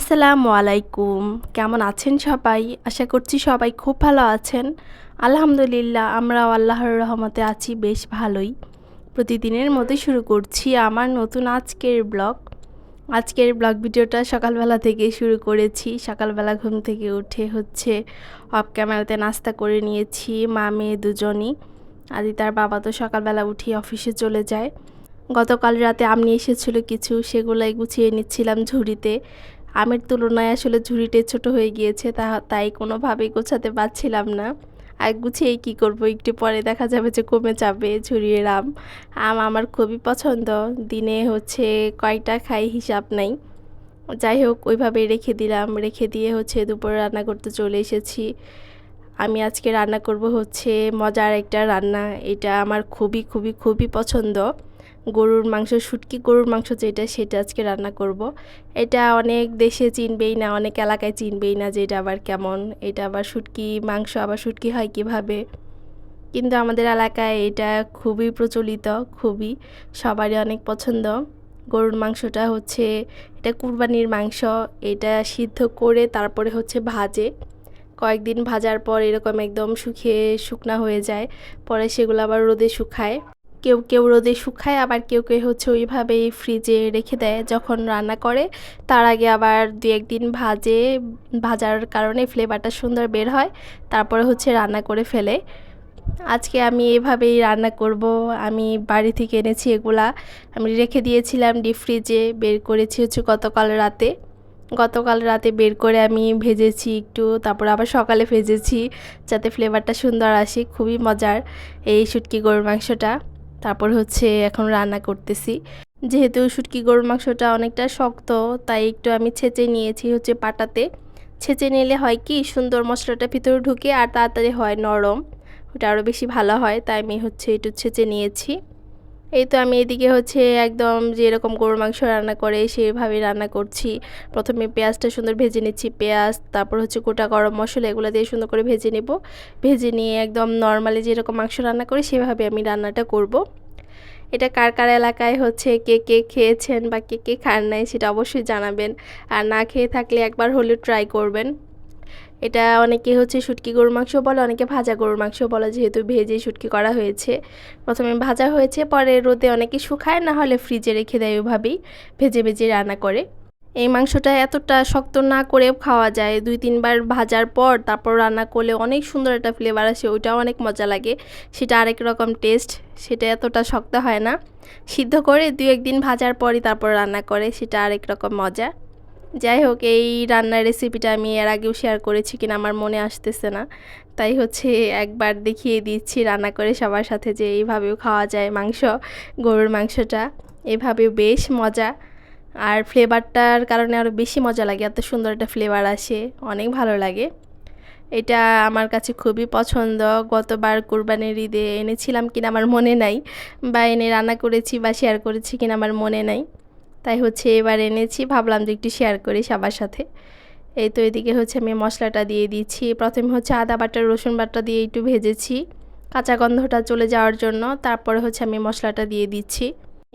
আসসালামু আলাইকুম। কেমন আছেন সবাই? আশা করছি সবাই খুব ভালো আছেন। আলহামদুলিল্লাহ, আমরাও আল্লাহর রহমতে আছি বেশ ভালোই। প্রতিদিনের মতো শুরু করছি আমার নতুন আজকের ব্লগ। আজকের ব্লগ ভিডিওটা সকালবেলা থেকে শুরু করেছি। সকালবেলা ঘুম থেকে উঠে হচ্ছে অফ ক্যামেরাতে নাস্তা করে নিয়েছি, মা, মেয়ে দুজনই। আদি তার বাবা তো সকালবেলা উঠে অফিসে চলে যায়। গতকাল রাতে আম নিয়ে এসেছিল কিছু, সেগুলাই গুছিয়ে নিচ্ছিলাম ঝুড়িতে। আমের তুলনায় আসলে ঝুড়িতে ছোট হয়ে গিয়েছে, তা তাই কোনোভাবেই গোছাতে পারছিলাম না। আর গুছিয়েই কী করব, একটু পরে দেখা যাবে যে কমে যাবে ঝুড়ির আম। আম আমার খুবই পছন্দ, দিনে হচ্ছে কয়টা খাই হিসাব নাই। যাই হোক ওইভাবে রেখে দিলাম, রেখে দিয়ে হচ্ছে দুপুরে রান্না করতে চলে এসেছি। আমি আজকে রান্না করব হচ্ছে মজার একটা রান্না, এটা আমার খুবই খুবই খুবই পছন্দ। গরুর মাংস, শুটকি গরুর মাংস যেটা, সেটা আজকে রান্না করব। এটা অনেক দেশে চিনবেই না, অনেক এলাকায় চিনবেই না যে এটা আবার কেমন। এটা আবার শুটকি, মাংস আবার শুটকি হয় কীভাবে? কিন্তু আমাদের এলাকায় এটা খুবই প্রচলিত, খুবই, সবারই অনেক পছন্দ। গরুর মাংসটা হচ্ছে, এটা কুরবানির মাংস, এটা সিদ্ধ করে তারপরে হচ্ছে ভাজে। কয়েকদিন ভাজার পর এরকম একদম শুকিয়ে, শুকনা হয়ে যায়, পরে সেগুলো আবার রোদে শুকায়। কেউ কেউ রোদে শুকায়, আবার কেউ কেউ হচ্ছে ওইভাবেই ফ্রিজে রেখে দেয়। যখন রান্না করে, তার আগে আবার দু একদিন ভাজে, ভাজার কারণে ফ্লেভারটা সুন্দর বের হয়, তারপরে হচ্ছে রান্না করে ফেলে। আজকে আমি এভাবেই রান্না করব। আমি বাড়ি থেকে এনেছি এগুলা। আমি রেখে দিয়েছিলাম ডিপ ফ্রিজে বের করেছি হচ্ছে গতকাল রাতে। গতকাল রাতে বের করে আমি ভেজেছি একটু, তারপর আবার সকালে ভেজেছি, যাতে ফ্লেভারটা সুন্দর আসে। খুবই মজার এই শুটকি গরুর মাংসটা। তারপর হচ্ছে এখন রান্না করতেছি। যেহেতু শুটকি গরুর মাংসটা অনেকটা শক্ত, তাই একটু আমি ছেঁচে নিয়েছি হচ্ছে পাটাতে। ছেঁচে নিলে হয় কি, সুন্দর মশলাটা ভিতরে ঢুকে আর তাড়াতাড়ি হয় নরম। ওটা আরও বেশি ভালো হয়, তাই আমি হচ্ছে একটু ছেঁচে নিয়েছি। এই তো আমি এদিকে হচ্ছে একদম যেরকম গরুর মাংস রান্না করে সেভাবে রান্না করছি। প্রথমে পেঁয়াজটা সুন্দর ভেজে নিচ্ছি, পেঁয়াজ, তারপর হচ্ছে গোটা গরম মশলা এগুলো দিয়ে সুন্দর করে ভেজে নেব। ভেজে নিয়ে একদম নর্মালি যেরকম মাংস রান্না করি সেভাবে আমি রান্নাটা করব। এটা কার কার এলাকায় হচ্ছে, কে কে খেয়েছেন বা কে কে খান নাই সেটা অবশ্যই জানাবেন। আর না খেয়ে থাকলে একবার হলেও ট্রাই করবেন। এটা অনেকে হচ্ছে শুটকি গরুর মাংস বলে, অনেকে ভাজা গরুর মাংস বলে, যেহেতু ভেজে শুটকি করা হয়েছে। প্রথমে ভাজা হয়েছে, পরে রোদে অনেকে শুকায়, না হলে ফ্রিজে রেখে দেয় ওভাবেই ভেজে ভেজে রান্না করে। এই মাংসটা এতটা শক্ত না করেও খাওয়া যায়। দুই, তিনবার ভাজার পর তারপর রান্না করলে অনেক সুন্দর একটা ফ্লেভার আসে, ওইটাও অনেক মজা লাগে। সেটা আরেক রকম টেস্ট সেটা এতটা শক্ত হয় না। সিদ্ধ করে দু একদিন ভাজার পরই তারপর রান্না করে, সেটা আরেক রকম মজা। যাই হোক, এই রান্নার রেসিপিটা আমি এর আগেও শেয়ার করেছি কিনা আমার মনে আসতেছে না। তাই হচ্ছে একবার দেখিয়ে দিচ্ছি রান্না করে সবার সাথে যে এইভাবেও খাওয়া যায় মাংস, গরুর মাংসটা। এভাবেও বেশ মজা। আর ফ্লেভারটার কারণে আরও বেশি মজা লাগে, এত সুন্দর একটা ফ্লেভার আসে, অনেক ভালো লাগে। এটা আমার কাছে খুবই পছন্দ। গতবার কোরবানির ঈদে এনেছিলাম কিনা আমার মনে নাই, বা এনে রান্না করেছি বা শেয়ার করেছি কিনা আমার মনে নাই। তাই হচ্ছে এবার এনেছি। ভাবলাম যে একটু শেয়ার করি সবার সাথে। এই তো এদিকে হচ্ছে আমি মশলাটা দিয়ে দিচ্ছি। প্রথমে হচ্ছে আদা বাটা, রসুন বাটা দিয়ে একটু ভেজেছি। কাঁচা গন্ধটা চলে যাওয়ার জন্য তারপরে হচ্ছে আমি মশলাটা দিয়ে দিচ্ছি।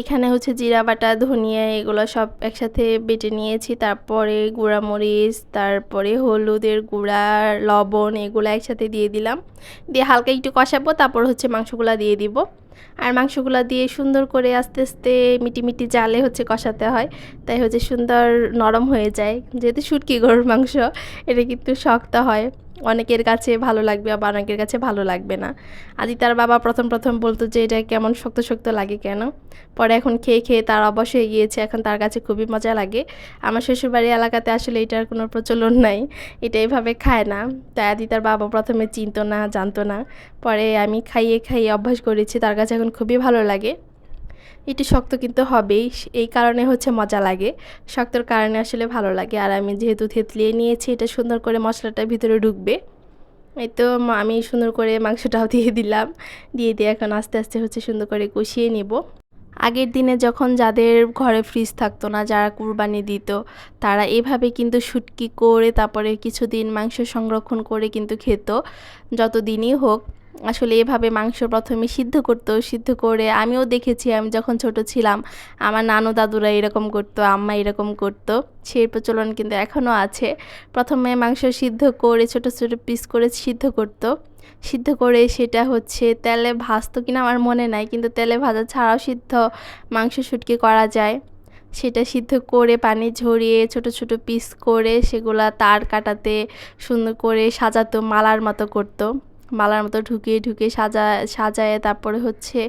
এখানে হচ্ছে জিরা বাটা, ধনিয়া এগুলো সব একসাথে বেটে নিয়েছি। তারপরে গুঁড়ামরিচ, তারপরে হলুদের গুঁড়া, লবণ এগুলো একসাথে দিয়ে দিলাম। দিয়ে হালকা একটু কষাবো, তারপর হচ্ছে মাংসগুলো দিয়ে দিব। আর মাংসগুলো দিয়ে সুন্দর করে আস্তে আস্তে মিটি মিটি জালে হচ্ছে কষাতে হয়। তাই হচ্ছে সুন্দর নরম হয়ে যায়। যেহেতু শুটকি গরুর মাংস, এটা কিন্তু শক্ত হয়। অনেকের কাছে ভালো লাগবে আবার অনেকের কাছে ভালো লাগবে না। আদি তার বাবা প্রথম প্রথম বলতো যে, এটা কেমন শক্ত শক্ত লাগে কেন? পরে এখন খেয়ে খেয়ে তার অবশ হয়ে গিয়েছে। এখন তার কাছে খুবই মজা লাগে। আমার শ্বশুরবাড়ি এলাকাতে আসলে এটার কোনো প্রচলন নাই। এটা এইভাবে খায় না। তাই আদি তার বাবা প্রথমে চিনতো না, জানতো না। পরে আমি খাইয়ে খাইয়ে অভ্যাস করেছি। তার কাছে এখন খুবই ভালো লাগে। এটি শক্ত কিন্তু হবেই। এই কারণে হচ্ছে মজা লাগে। শক্তর কারণে আসলে ভালো লাগে। আর আমি যেহেতু থেতলিয়ে নিয়েছি, এটা সুন্দর করে মশলাটা ভিতরে ঢুকবে। এই তো আমি সুন্দর করে মাংসটাও দিয়ে দিলাম। দিয়ে দিয়ে এখন আস্তে আস্তে হচ্ছে সুন্দর করে কষিয়ে নেব। আগের দিনে যখন যাদের ঘরে ফ্রিজ থাকতো না, যারা কুরবানি দিত, তারা এভাবে কিন্তু শুটকি করে তারপরে কিছুদিন মাংস সংরক্ষণ করে কিন্তু খেত। যত দিনই হোক আসলে এভাবে মাংস প্রথমে সিদ্ধ করতো, সিদ্ধ করে আমিও দেখেছি, আমি যখন ছোট ছিলাম, আমার নানু দাদুরা এরকম করতো, আম্মা এরকম করতো। সেই প্রচলন কিন্তু এখনও আছে। প্রথমে মাংস সিদ্ধ করে, ছোট ছোট পিস করে সিদ্ধ করতো। সিদ্ধ করে সেটা হচ্ছে তেলে ভাজতো কিনা আমার মনে নাই, কিন্তু তেলে ভাজা ছাড়াও সিদ্ধ মাংস শুটকি করা যায়। সেটা সিদ্ধ করে পানি ঝরিয়ে ছোট ছোট পিস করে সেগুলা তার কাটাতে সুন্দর করে সাজাতো, মালার মতো করতো। মালার মতো ঢুকিয়ে ঢুকিয়ে সাজা, সাজায় তারপরে হচ্ছে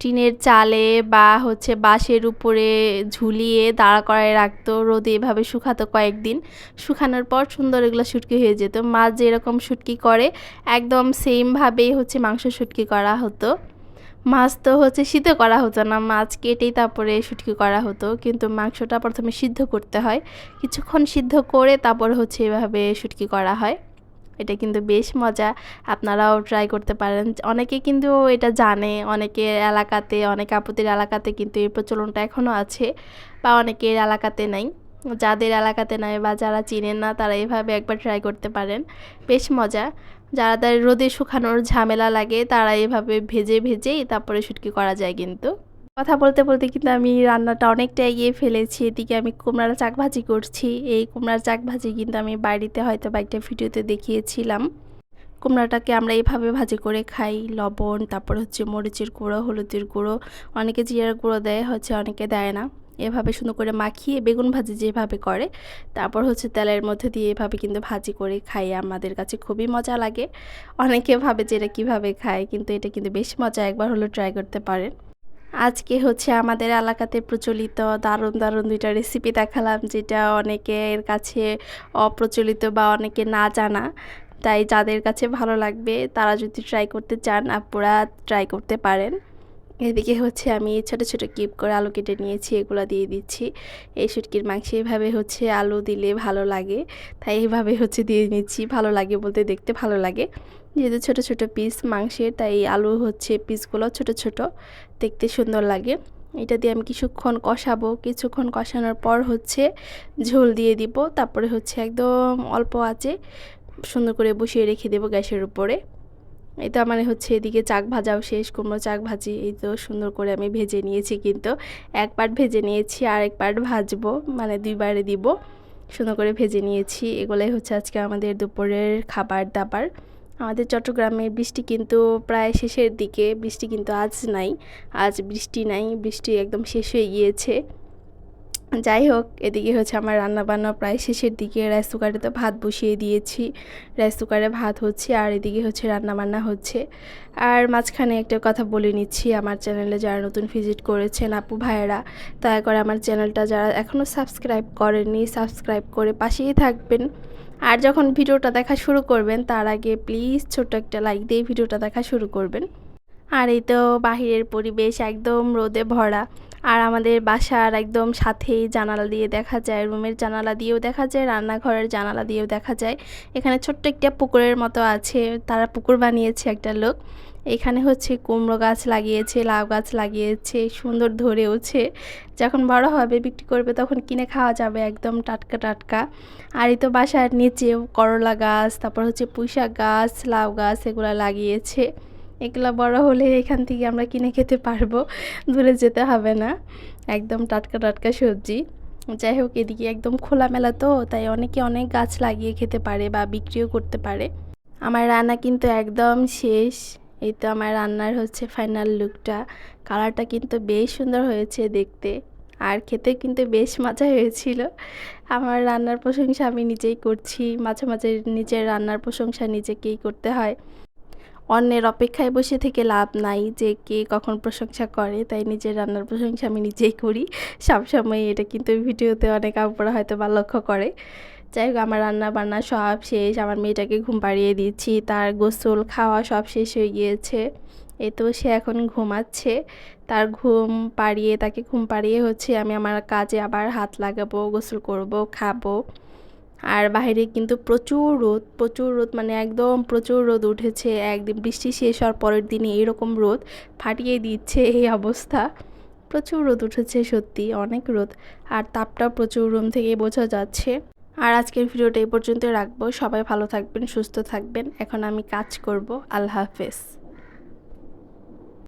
টিনের চালে বা হচ্ছে বাঁশের উপরে ঝুলিয়ে দাঁড়া করায় রাখতো, রোদে এভাবে শুকাতো কয়েকদিন। শুকানোর পর সুন্দর এগুলো শুটকি হয়ে যেত। মাছ যেরকম শুটকি করে, একদম সেমভাবেই হচ্ছে মাংস শুটকি করা হতো। মাছ তো হচ্ছে সিদ্ধ করা হতো না, মাছ কেটেই তারপরে শুটকি করা হতো। কিন্তু মাংসটা প্রথমে সিদ্ধ করতে হয়। কিছুক্ষণ সিদ্ধ করে তারপর হচ্ছে এভাবে শুটকি করা হয়। এটা কিন্তু বেশ মজা। আপনারাও ট্রাই করতে পারেন। অনেকে কিন্তু এটা জানে অনেকের এলাকাতে, অনেক আপুদের এলাকাতে কিন্তু এই প্রচলনটা এখনও আছে বা অনেকের এলাকাতে নাই। যাদের এলাকাতে নাই বা যারা চিনেন না, তারা এভাবে একবার ট্রাই করতে পারেন। বেশ মজা। যারা তার রোদে শুকানোর ঝামেলা লাগে, তারা এভাবে ভেজে, ভেজেই তারপরে শুটকি করা যায় কিন্তু। কথা বলতে বলতে কিন্তু আমি রান্নাটা অনেকটা এগিয়ে ফেলেছি। এদিকে আমি কুমড়ার চাক ভাজি করছি। এই কুমড়ার চাক ভাজি কিন্তু আমি বাড়িতে হয়তো বা একটা ভিডিওতে দেখিয়েছিলাম। কুমড়াটাকে আমরা এইভাবে ভাজি করে খাই। লবণ, তারপর হচ্ছে মরিচের গুঁড়ো, হলুদের গুঁড়ো। অনেকে জিরার গুঁড়ো দেয়, হচ্ছে অনেকে দেয় না। এভাবে সুন্দর করে মাখিয়ে বেগুন ভাজি যেভাবে করে, তারপর হচ্ছে তেলের মধ্যে দিয়ে এভাবে কিন্তু ভাজি করে খাই। আমাদের কাছে খুবই মজা লাগে। অনেকে ভাবে যে এটা কীভাবে খায়, কিন্তু এটা কিন্তু বেশ মজা। একবার হলো ট্রাই করতে পারেন। আজকে হচ্ছে আমাদের এলাকাতে প্রচলিত দারুণ দারুণ দুইটা রেসিপি দেখালাম, যেটা অনেকের কাছে অপ্রচলিত বা অনেকে না জানা। তাই যাদের কাছে ভালো লাগবে, তারা যদি ট্রাই করতে চান আপনারা ট্রাই করতে পারেন। এদিকে হচ্ছে আমি ছোটো ছোটো কিপ করে আলু কেটে নিয়েছি, এগুলো দিয়ে দিচ্ছি। এই শুটকির মাংস এভাবে হচ্ছে আলু দিলে ভালো লাগে। তাই এইভাবে হচ্ছে দিয়ে নিচ্ছি, ভালো লাগে বলতে দেখতে ভালো লাগে। যেহেতু ছোট ছোট পিস মাংসের, তাই আলু হচ্ছে পিসগুলো ছোট ছোট, দেখতে সুন্দর লাগে। এটা দিয়ে আমি কিছুক্ষণ কষাবো। কিছুক্ষণ কষানোর পর হচ্ছে ঝোল দিয়ে দিব। তারপরে হচ্ছে একদম অল্প আছে সুন্দর করে বসিয়ে রেখে দেবো গ্যাসের উপরে। এই তো আমার হচ্ছে এদিকে চাক ভাজাও শেষ, কুমড়ো চাক ভাজি, এই তো সুন্দর করে আমি ভেজে নিয়েছি কিন্তু। এক পার্ট ভেজে নিয়েছি আর এক পার্ট ভাজবো মানে দুইবারে দিব। সুন্দর করে ভেজে নিয়েছি, এগুলোই হচ্ছে আজকে আমাদের দুপুরের খাবার দাবার। আমাদের চট্টগ্রামে বৃষ্টি কিন্তু প্রায় শেষের দিকে, বৃষ্টি কিন্তু আজ নাই, আজ বৃষ্টি নাই, বৃষ্টি একদম শেষ হয়ে গিয়েছে। যাই হোক, এদিকে হচ্ছে আমার রান্না বান্না প্রায় শেষের দিকে। রাইস কুকারে তো ভাত বসিয়ে দিয়েছি। রাইস কুকারে ভাত হচ্ছে আর এদিকে হচ্ছে রান্না বান্না হচ্ছে। আর মাঝখানে একটা কথা বলে নিচ্ছি, আমার চ্যানেলে যারা নতুন ভিজিট করেছেন আপু ভাইয়েরা, দয়া করে আমার চ্যানেলটা যারা এখনও সাবস্ক্রাইব করেননি, সাবস্ক্রাইব করে পাশেই থাকবেন। আর যখন ভিডিওটা দেখা শুরু করবেন, তার আগে প্লিজ ছোট্ট একটা লাইক দিয়ে ভিডিওটা দেখা শুরু করবেন। আর এই তো বাহিরের পরিবেশ একদম রোদে ভরা। আর আমাদের বাসার একদম সাথেই জানালা দিয়ে দেখা যায়, রুমের জানালা দিয়েও দেখা যায়, রান্নাঘরের জানালা দিয়েও দেখা যায়। এখানে ছোট্ট একটা পুকুরের মতো আছে, তারা পুকুর বানিয়েছে একটা লোক। এখানে হচ্ছে কুমড়ো গাছ লাগিয়েছে, লাউ গাছ লাগিয়েছে, সুন্দর ধরেওছে যখন বড় হবে, বিক্রি করবে, তখন কিনে খাওয়া যাবে একদম টাটকা টাটকা। আর এই তো বাসার নিচেও করলা গাছ, তারপর হচ্ছে পুঁইশাক গাছ, লাউ গাছ, এগুলো লাগিয়েছে। এগুলো বড় হলে এখান থেকে আমরা কিনে খেতে পারব, দূরে যেতে হবে না। একদম টাটকা টাটকা সবজি। যাই হোক, এদিকে একদম খোলামেলা তো, তাই অনেকে অনেক গাছ লাগিয়ে খেতে পারে বা বিক্রিও করতে পারে। আমার রান্না কিন্তু একদম শেষ। এই তো আমার রান্নার হচ্ছে ফাইনাল লুকটা কালারটা কিন্তু বেশ সুন্দর হয়েছে দেখতে। আর খেতে কিন্তু বেশ মজা হয়েছিল। আমার রান্নার প্রশংসা আমি নিজেই করছি। মাঝে মাঝে নিজের রান্নার প্রশংসা নিজেকেই করতে হয়। অন্যের অপেক্ষায় বসে থেকে লাভ নাই যে কে কখন প্রশংসা করে, তাই নিজের রান্নার প্রশংসা আমি নিজেই করি। সবসময় এটা কিন্তু ভিডিওতে অনেক আপুরা হয়তো বা লক্ষ্য করে। যাই হোক, আমার রান্না বান্না সব শেষ, আমার মেয়েটাকে ঘুম পাড়িয়ে দিচ্ছি, তার গোসল, খাওয়া সব শেষ হয়ে গিয়েছে। এ তো সে এখন ঘুমাচ্ছে। তার ঘুম পাড়িয়ে, তাকে ঘুম পাড়িয়ে হচ্ছে আমি আমার কাজে আবার হাত লাগাবো, গোসল করব, খাব। আর বাইরে কিন্তু প্রচুর রোদ প্রচুর রোদ মানে একদম প্রচুর রোদ উঠেছে, একদিন বৃষ্টি শেষ হওয়ার পরের দিনে এরকম রোদ ফাটিয়ে দিচ্ছে এই অবস্থা। প্রচুর রোদ উঠেছে সত্যি, অনেক রোদ, আর তাপটাও প্রচুর রুম থেকে বোঝা যাচ্ছে। আর আজকের ভিডিওটা এই পর্যন্ত রাখব, সবাই ভালো থাকবেন, সুস্থ থাকবেন, এখন আমি কাজ করব, আল্লাহ হাফেজ।